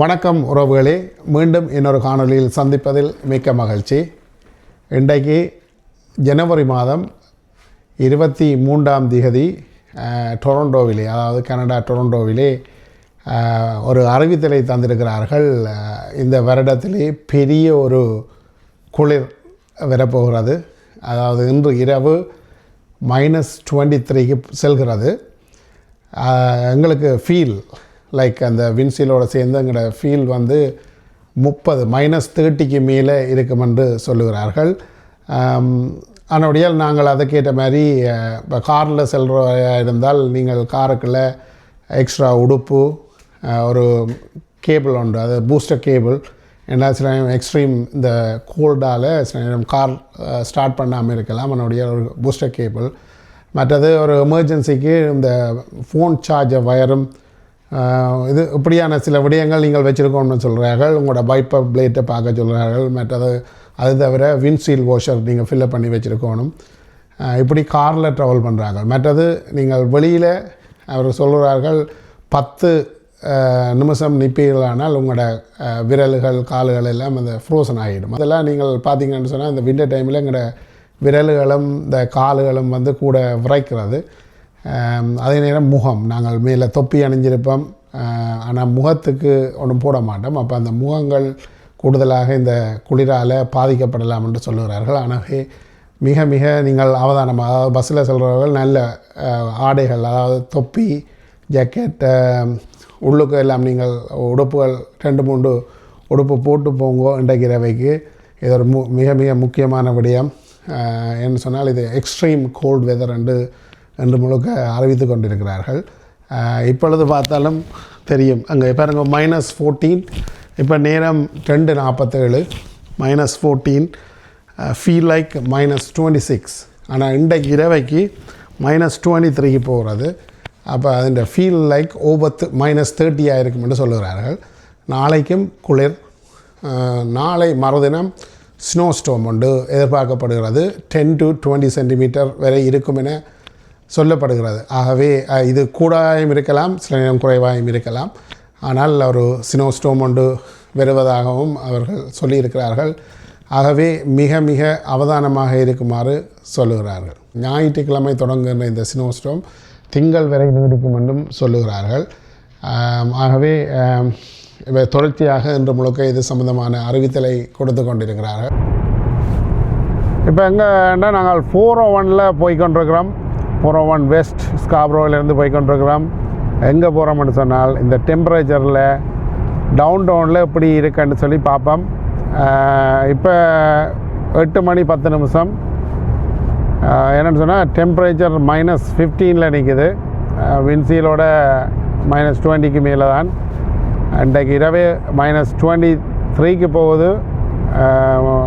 வணக்கம் உறவுகளே. மீண்டும் இன்னொரு காணொலியில் சந்திப்பதில் மிக்க மகிழ்ச்சி. இன்றைக்கு ஜனவரி மாதம் இருபத்தி மூன்றாம் திகதி டொரண்டோவிலே அதாவது கனடா டொரண்டோவிலே ஒரு அறிவித்தலை தந்திருக்கிறார்கள். இந்த வருடத்திலே பெரிய ஒரு குளிர் வரப்போகிறது. அதாவது இன்று இரவு மைனஸ் டுவெண்ட்டி த்ரீக்கு செல்கிறது. எங்களுக்கு ஃபீல் லைக் அந்த வின்சீலோட சேர்ந்துங்கிற ஃபீல் வந்து முப்பது மைனஸ் தேர்ட்டிக்கு மேலே இருக்கும் என்று சொல்லுகிறார்கள் அதனுடையால் நாங்கள் அதுக்கேற்ற மாதிரி இப்போ காரில் செல்கிறவராக இருந்தால் நீங்கள் காருக்குள்ளே எக்ஸ்ட்ரா உடுப்பு ஒரு கேபிள் உண்டு. அது பூஸ்டர் கேபிள் ஏன்னா சில நேரம் எக்ஸ்ட்ரீம் இந்த கோல்டால் சில நேரம் கார் ஸ்டார்ட் பண்ணாமல் இருக்கலாம். அதனுடைய ஒரு பூஸ்டர் கேபிள் மற்றது ஒரு எமர்ஜென்சிக்கு இந்த ஃபோன் சார்ஜர் வயரும் இது இப்படியான சில விடயங்கள் நீங்கள் வச்சுருக்கோம்னு சொல்கிறார்கள் உங்களோட பைப்பர் பிளேட்டை பார்க்க சொல்கிறார்கள் மற்றது அது தவிர விண்ட்ஷீல் வாஷர் நீங்கள் ஃபில்லப் பண்ணி வச்சுருக்கணும். இப்படி காரில் ட்ராவல் பண்ணுறாங்க மற்றது நீங்கள் வெளியில் அவர் சொல்கிறார்கள் பத்து நிமிஷம் நிற்பீர்களானால் உங்களோட விரல்கள் கால்கள் எல்லாம் அந்த ஃப்ரோசன் ஆகிடும். அதெல்லாம் நீங்கள் பார்த்தீங்கன்னு சொன்னால் இந்த விண்டர் டைமில் எங்களோட விரல்களும் இந்த கால்களும் வந்து கூட விரைக்கிறது. அதே நேரம் முகம். நாங்கள் மேலே தொப்பி அணிஞ்சிருப்போம். ஆனால் முகத்துக்கு ஒன்றும் போட மாட்டோம். அப்போ அந்த முகங்கள் கூடுதலாக இந்த குளிரால் பாதிக்கப்படலாம் என்று சொல்லுகிறார்கள். ஆனால் மிக மிக நீங்கள் அவதானமாக அதாவது பஸ்ஸில் செல்கிறவர்கள் நல்ல ஆடைகள் அதாவது தொப்பி ஜாக்கெட் உள்ளுக்கு எல்லாம் நீங்கள் உடுப்புகள் ரெண்டு மூன்று உடுப்பு போட்டு போங்கோ இன்றைக்கு இரவைக்கு இது ஒரு மு மிக மிக முக்கியமான விடயம். என்ன என்று சொன்னால் இது எக்ஸ்ட்ரீம் கோல்ட் வெதர் என்று என்று முழுக்க அறிவித்து கொண்டிருக்கிறார்கள். இப்பொழுது பார்த்தாலும் தெரியும். அங்கே பாருங்க மைனஸ் ஃபோர்டீன் இப்போ நேரம் ரெண்டு நாற்பத்தேழு. Minus fourteen feel like minus twenty six ஆனால் இன்றைக்கு இரவைக்கு மைனஸ் டுவெண்ட்டி த்ரீக்கு போகிறது. அப்போ அதன் ஃபீல் லைக் ஓபத்து மைனஸ் தேர்ட்டி ஆயிருக்கும் என்று சொல்லுகிறார்கள். நாளைக்கும் குளிர். நாளை மறுதினம் ஸ்னோ ஸ்டோம் உண்டு. எதிர்பார்க்கப்படுகிறது. டென் டு டுவெண்ட்டி சென்டிமீட்டர் வரை இருக்கும் என சொல்லப்படுகிறது. ஆகவே இது கூடாயும் இருக்கலாம் சில நேரம் குறைவாயும் இருக்கலாம். ஆனால் ஒரு ஸ்னோ ஸ்டோம் ஒன்று வருவதாகவும் அவர்கள் சொல்லியிருக்கிறார்கள். ஆகவே மிக மிக அவதானமாக இருக்குமாறு சொல்லுகிறார்கள். ஞாயிற்றுக்கிழமை தொடங்குகின்ற இந்த ஸ்னோஸ்டோம் திங்கள் வரை நீடிக்கும் என்றும் சொல்லுகிறார்கள். ஆகவே இவை தொடர்ச்சியாக இன்று முழுக்க இது சம்பந்தமான அறிவித்தலை கொடுத்து கொண்டிருக்கிறார்கள். இப்போ எங்கன்னா நாங்கள் ஃபோர் ஓ oh ஒனில் போய்கொண்டிருக்கிறோம் புறவன் ஒன் வெஸ்ட் ஸ்காப்ரோவிலேருந்து போய்கொண்டிருக்கிறோம் எங்கே போகிறோம்னு சொன்னால் இந்த டெம்பரேச்சரில் டவுன் டவுனில் எப்படி இருக்குன்னு சொல்லி பார்ப்போம். இப்போ எட்டு மணி பத்து நிமிஷம். என்னென்னு சொன்னால் டெம்பரேச்சர் மைனஸ் ஃபிஃப்டீனில் நிற்குது வின்சீலோட மைனஸ் டுவெண்ட்டிக்கு மேலே தான் இன்றைக்கு இரவே மைனஸ் டுவெண்ட்டி த்ரீக்கு போகுது.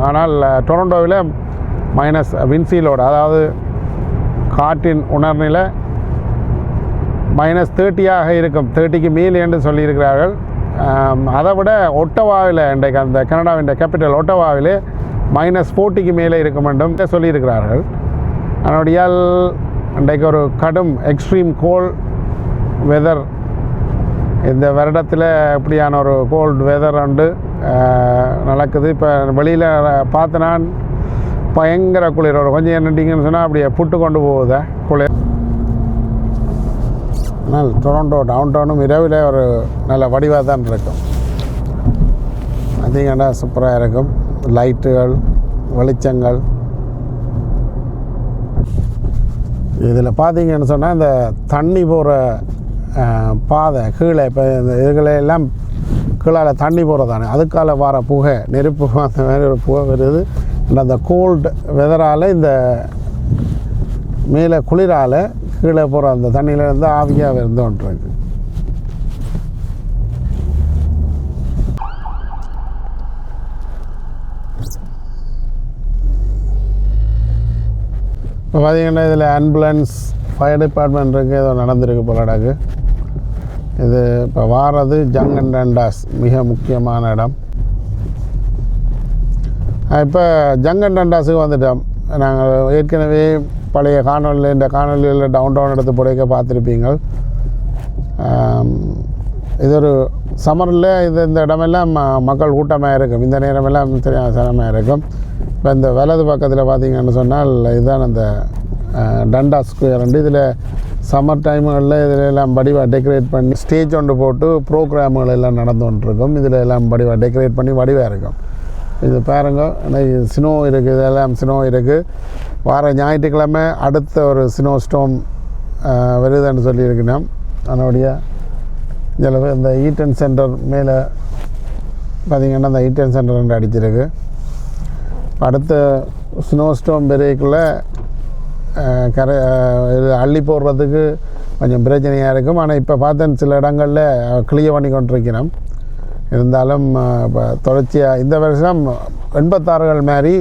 ஆனால் டொரண்டோவில் மைனஸ் வின்சீலோட அதாவது காற்றின் உணர்நிலை மைனஸ் தேர்ட்டியாக இருக்கும். தேர்ட்டிக்கு மேல் என்று சொல்லியிருக்கிறார்கள். அதை விட ஒட்டவாவில் இன்றைக்கு அந்த கனடாவின் கேபிட்டல் ஒட்டவாவில் மைனஸ் ஃபோர்ட்டிக்கு மேலே இருக்கும் என்றும் சொல்லியிருக்கிறார்கள். அதனுடையால் இன்றைக்கு ஒரு கடும் எக்ஸ்ட்ரீம் கோல் வெதர் இந்த வருடத்தில் இப்படியான ஒரு கோல்டு வெதர் உண்டு. நடக்குது. இப்போ வெளியில் பார்த்து நான் பயங்கர குளிர் வரும். கொஞ்சம் என்னட்டிங்கன்னு சொன்னால் அப்படியே புட்டு கொண்டு போகுதே குளிர். ஆனால் டொரண்டோ டவுன் டவுனும் இரவில் ஒரு நல்ல வடிவாக தான் இருக்கும். அதிகண்டா சூப்பராக இருக்கும். லைட்டுகள் வெளிச்சங்கள். இதில் பார்த்தீங்கன்னு சொன்னால் இந்த தண்ணி போகிற பாதை கீழே இப்போ இந்த இதுகளெல்லாம் கீழால் தண்ணி போகிறதானே அதுக்கால வர புகை நெருப்பு அந்த மாதிரி ஒரு புகை வருது. அந்த கோல்டு வெதரால் இந்த மேலே குளிரால் கீழே போகிற அந்த தண்ணியிலேருந்து ஆவியாக இருந்தோன்றிருக்கு இப்போ பார்த்திங்கன்னா இதில் ஆம்புலன்ஸ் ஃபயர் டிபார்ட்மெண்ட் இருக்குது ஏதோ நடந்திருக்கு போலடாக்கு இது இப்போ வாரது ஜங் அண்ட் டண்டாஸ் மிக முக்கியமான இடம். இப்போ ஜங்கன் டண்டாஸுக்கு வந்துட்டோம். நாங்கள் ஏற்கனவே பழைய காணொலியில் இந்த காணொலியில் டவுன் டவுன் எடுத்து புடைக்க பார்த்துருப்பீங்க இது ஒரு சம்மரில் இது இந்த இடமெல்லாம் ம- மக்கள் கூட்டமாக இருக்கும். இந்த நேரமெல்லாம் தெரியாத சிரமமாக இருக்கும். இப்போ இந்த வலது பக்கத்தில் பார்த்தீங்கன்னு சொன்னால் இதுதான் அந்த டண்டா ஸ்கொயர். உண்டு இதில் சம்மர் டைமுகளில் இதில் எல்லாம் வடிவாக டெக்கரேட் பண்ணி ஸ்டேஜ் ஒன்று போட்டு ப்ரோக்ராம்கள் எல்லாம் நடந்து கொண்டிருக்கும். இதில் எல்லாம் வடிவாக டெக்கரேட் பண்ணி வடிவாக இருக்கும். இது பாருங்க. இன்னைக்கு ஸ்னோ இருக்குது இதெல்லாம் ஸ்னோ இருக்குது. வார ஞாயிற்றுக்கிழமை அடுத்த ஒரு ஸ்னோ ஸ்டோம் வருதுன்னு சொல்லியிருக்கணும் அதனுடைய இதில் இந்த ஈட்டன் சென்டர் மேலே பார்த்தீங்கன்னா இந்த ஈட்டன் சென்டர் ரெண்டு அடிச்சிருக்கு. அடுத்த ஸ்னோ ஸ்டோம் பெரியக்குள்ளே கரை இது அள்ளி போடுறதுக்கு கொஞ்சம் பிரச்சனையாக இருக்கும். ஆனால் இப்போ பார்த்தேன் சில இடங்களில் கிளியர் பண்ணி கொண்டிருக்கிறோம். இருந்தாலும் இப்போ தொடர்ச்சியாக இந்த வருஷம் எண்பத்தாறுகள் மாதிரி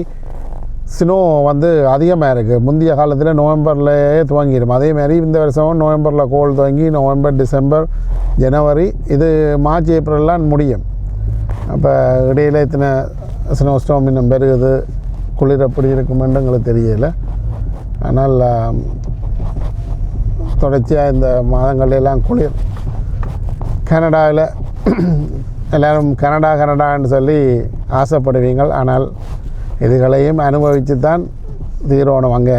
ஸ்னோ வந்து அதிகமாக இருக்குது முந்தைய காலத்தில் நவம்பர்லேயே துவங்கிடும் அதே மாதிரி இந்த வருஷமும் நவம்பரில் கோல் துவங்கி நவம்பர் டிசம்பர் ஜனவரி இது மார்ச் ஏப்ரல்லாம் முடியும். அப்போ இடையில இத்தனை ஸ்னோ ஸ்டோம் இன்னும் பெருகுது. குளிர் எப்படி இருக்குமென்று எங்களுக்கு தெரியல. ஆனால் தொடர்ச்சியாக இந்த மாதங்கள் எல்லாம் குளிர். கனடாவில் எல்லோரும் கனடா கனடான்னு சொல்லி ஆசைப்படுவீங்கள். ஆனால் இதுகளையும் அனுபவித்து தான் தீரணும் அங்கே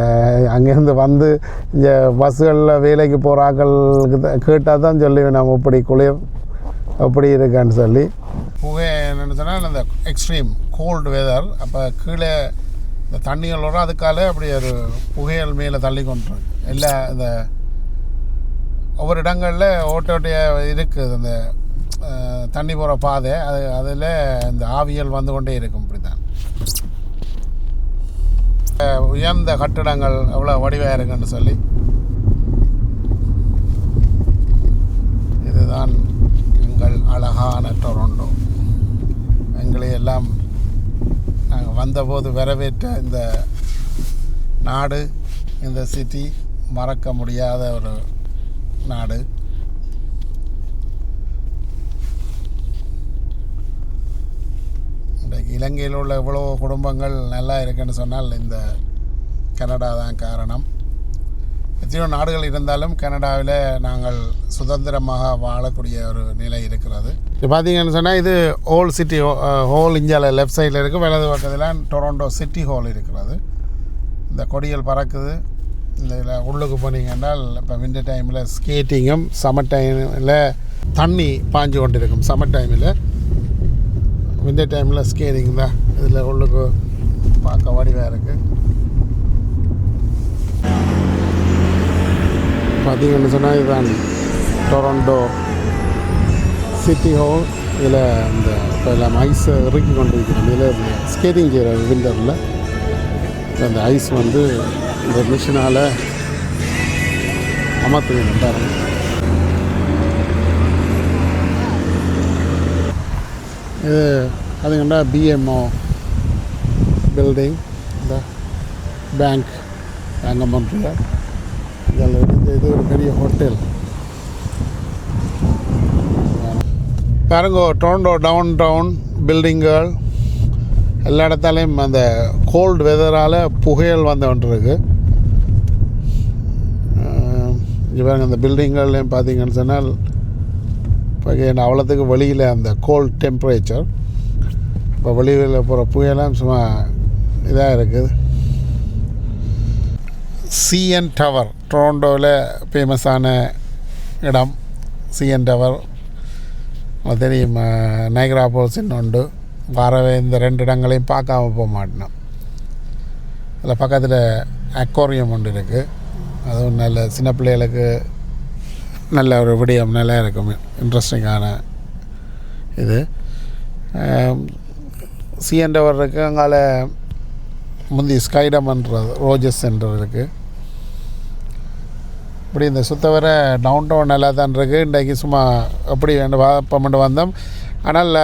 அங்கேருந்து வந்து இந்த பஸ்ஸுகளில் வேலைக்கு போகிற ஆக்களுக்கு கேட்டால் தான் சொல்லுவேன் நம்ம இப்படி குளிர் எப்படி இருக்கான்னு சொல்லி. புகை என்னென்னு சொன்னால் அந்த எக்ஸ்ட்ரீம் கோல்டு வெதர் அப்போ கீழே இந்த தண்ணிகள் வரும் அதுக்கால அப்படி ஒரு புகையல் மேலே தள்ளி கொண்டுருக்கு எல்லா இந்த ஒவ்வொரு இடங்களில் ஓட்ட ஓட்டையாக இருக்குது அந்த தண்ணி போகிற பாதை அது அதில் இந்த ஆவியல் வந்து கொண்டே இருக்கும் இப்படி தான் உயர்ந்த கட்டிடங்கள் எவ்வளோ வடிவாக இருக்குன்னு சொல்லி. இதுதான் எங்கள் அழகான டொரண்டோ. எங்களை எல்லாம் நாங்கள் வந்தபோது வரவேற்ற இந்த நாடு இந்த சிட்டி மறக்க முடியாத ஒரு நாடு இன்றைக்கு இலங்கையில் உள்ள இவ்வளோ குடும்பங்கள் நல்லா இருக்குன்னு சொன்னால் இந்த கனடா தான் காரணம். எத்தனையோ நாடுகள் இருந்தாலும் கனடாவில் நாங்கள் சுதந்திரமாக வாழக்கூடிய ஒரு நிலை இருக்கிறது. இப்போ பார்த்தீங்கன்னு சொன்னால் இது ஹோல் சிட்டி ஹோல் uh, இந்தியாவில் லெஃப்ட் சைடில் இருக்குது வலது பக்கத்தில் டொரண்டோ சிட்டி ஹால் இருக்கிறது. இந்த கொடிகள் பறக்குது. இந்த இதில் உள்ளுக்கு போனீங்கன்னால் இப்போ விண்டர் டைமில் ஸ்கேட்டிங்கும் சம்மர் டைமில் தண்ணி பாஞ்சு கொண்டிருக்கும். சம்மர் டைமில் விண்டர் டைமில் ஸ்கேட்டிங் தான். இதில் உள்ளுக்கு பார்க்க வடிவாக இருக்குது பார்த்தீங்கன்னு சொன்னால் இதுதான் டொரண்டோ சிட்டி ஹால் இதில் இந்த இப்போ எல்லாம் ஐஸ் இறக்கி கொண்டு இருக்கிறோம் இதில் இந்த ஸ்கேட்டிங் செய்கிற விண்டரில் அந்த ஐஸ் வந்து இந்த மிஷினால் அமர்த்துங்க பாருங்க இது அதுங்கண்டா பிஎம்ஓ பில்டிங் இந்த பேங்க் பேங்க் அமௌண்ட்டில் இதில் இருந்து இது ஒரு பெரிய ஹோட்டல் பாருங்க டொரண்டோ டவுன் டவுன் பில்டிங்குகள் எல்லா இடத்தாலையும் அந்த கோல்டு வெதரால் புகையல் வந்து கொண்டிருக்கு இங்கே அந்த பில்டிங்கள்லையும் பார்த்தீங்கன்னு சொன்னால் இப்போ அவ்வளோத்துக்கு வெளியில் அந்த கோல்ட் டெம்பரேச்சர் இப்போ வெளியில் போகிற புயலாம் சும்மா இதாக இருக்குது. சிஎன் டவர் டொரண்டோவில் ஃபேமஸான இடம். சிஎன் டவர் தெரியும் நைக்ரா போல்ஸ்ன்னு உண்டு. வரவே இந்த ரெண்டு இடங்களையும் பார்க்காம போக மாட்டோம் அதில் பக்கத்தில் அக்வாரியம் ஒன்று இருக்குது. அதுவும் நல்ல சின்ன பிள்ளைகளுக்கு நல்ல ஒரு விடயம் நல்லா இருக்கும். இன்ட்ரெஸ்டிங்கான இது. சிஎன் டவர் இருக்குது அங்கால முந்தி ஸ்கைடம்ன்ற ரோஜஸ் சென்டர் இருக்குது இப்படி இந்த சுத்த வர டவுன் டவுன் நல்லா தான் இருக்குது இன்றைக்கு சும்மா அப்படி வேண்டு வந்தோம். ஆனால் முந்திய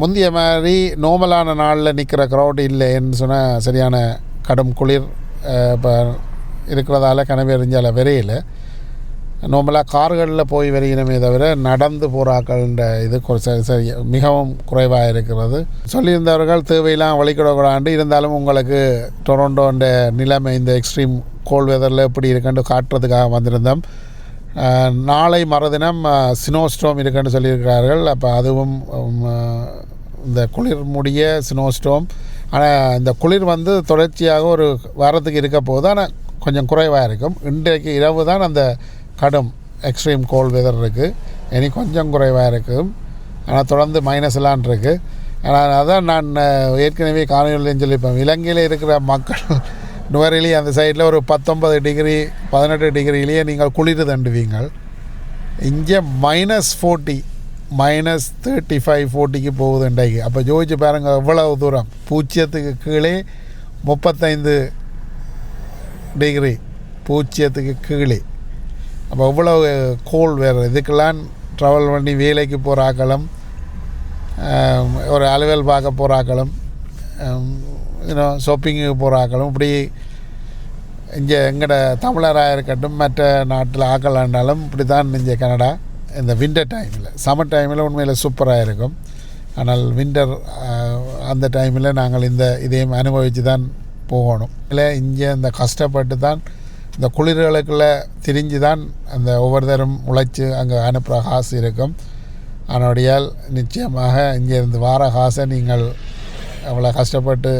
முந்தைய மாதிரி நோமலான நாளில் நிற்கிற க்ரௌட் இல்லைன்னு சொன்னால் சரியான கடும் குளிர் இப்போ இருக்கிறதால கனவெறிஞ்சால விரையில். நார்மலாக கார்களில் போய் வருகிறமே தவிர நடந்து போகிறாக்கள்ன்ற இது கொ- சரி சரி மிகவும் குறைவாக இருக்கிறது. சொல்லியிருந்தவர்கள் தேவையெல்லாம் வழிகிடக்கூடாண்டு இருந்தாலும் உங்களுக்கு டொரண்டோன்ற நிலைமை இந்த எக்ஸ்ட்ரீம் கோல்ட் வெதரில் எப்படி இருக்குன்னு காட்டுறதுக்காக வந்திருந்தோம். நாளை மறுதினம் சினோஸ்டோம் இருக்குன்னு சொல்லியிருக்கிறார்கள். அப்போ அதுவும் இந்த குளிர் முடிய ஸ்னோஸ்டோம் ஆனால் இந்த குளிர் வந்து தொடர்ச்சியாக ஒரு வாரத்துக்கு இருக்க போது ஆனால் கொஞ்சம் குறைவாக இருக்கும். இன்றைக்கு இரவு தான் அந்த கடும் எக்ஸ்ட்ரீம் கோல்டு வெதர் இருக்குது இனி கொஞ்சம் குறைவாக இருக்கும். ஆனால் தொடர்ந்து மைனஸ் எல்லாம் இருக்குது ஆனால் அதான் நான் ஏற்கனவே காணொலியும் சொல்லியிருப்பேன். இலங்கையில் இருக்கிற மக்கள் நுவரெலி அந்த சைடில் ஒரு பத்தொன்பது டிகிரி பதினெட்டு டிகிரிலேயே நீங்கள் குளிர் தண்டுவீங்கள். இங்கே minus forty minus thirty five ஃபோர்ட்டிக்கு போகுது இன்றைக்கு. அப்போ ஜோதிச்சு பாருங்கள் எவ்வளவு தூரம்? பூஜ்ஜியத்துக்கு கீழே முப்பத்தைந்து டிகிரி பூஜ்ஜியத்துக்கு கீழே. அப்போ இவ்வளோ கோல் வேறு இதுக்கெல்லாம் ட்ராவல் பண்ணி வேலைக்கு போகிற ஆக்களும் ஒரு அலுவல் பார்க்க போகிற ஆக்களும் இன்னும் ஷாப்பிங்குக்கு போகிற ஆக்களும் இப்படி இங்கே எங்கட தமிழராக இருக்கட்டும் மற்ற நாட்டில் ஆக்கள் ஆண்டாலும் இப்படி தான் இங்கே கனடா இந்த விண்டர் டைமில் சம்மர் டைமில் உண்மையில் சூப்பராக இருக்கும். ஆனால் விண்டர் அந்த டைமில் நாங்கள் இந்த இதையும் அனுபவித்து தான் போகணும். இல்லை இங்கே இந்த கஷ்டப்பட்டு தான் இந்த குளிர்களுக்குள்ளே திரிஞ்சு தான் அந்த ஒவ்வொருத்தரும் உழைச்சி அங்கே அனுப்புகிற காசு இருக்கும். அதனுடையால் நிச்சயமாக இங்கேருந்து வார காசை நீங்கள் அவ்வளோ கஷ்டப்பட்டு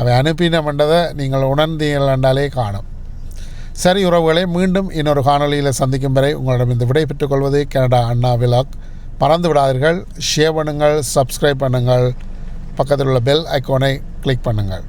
அவை அனுப்பினமன்றதை நீங்கள் உணர்ந்தீர்கள் என்றாலே காணும். சரி உறவுகளை மீண்டும் இன்னொரு காணொளியில் சந்திக்கும் வரை உங்களிடம் இந்த விடை பெற்றுக்கொள்வது கனடா அண்ணா விலாக். மறந்து விடாதீர்கள் ஷேர் பண்ணுங்கள் சப்ஸ்கிரைப் பண்ணுங்கள். பக்கத்தில் உள்ள பெல் ஐக்கோனை கிளிக் பண்ணுங்கள்.